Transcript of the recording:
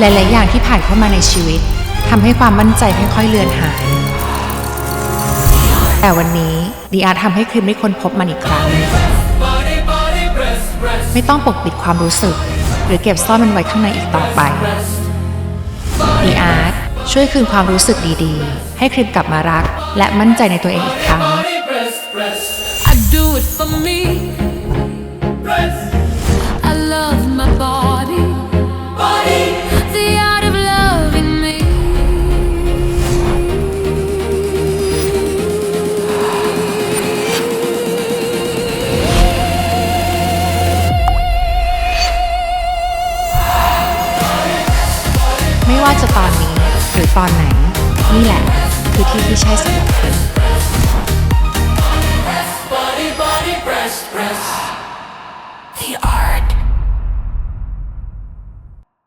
หลายๆอย่างที่ผ่านเข้ามาในชีวิตทำให้ความมั่นใจค่อยๆเลือนหาย แต่วันนี้ดีอาร์ทำให้ครีมได้ค้นพบมันอีกครั้ง ไม่ต้องปกปิดความรู้สึก หรือเก็บซ่อนมันไว้ข้างในอีกต่อไปดีอาร์ตช่วยคืนความรู้สึกดีๆ ให้ครีมกลับมารัก และมั่นใจในตัวเองอีกครั้ง ไม่ว่าจะตอนนี้หรือตอนไหน นี่แหละคือที่ที่ใช่สำหรับคุณ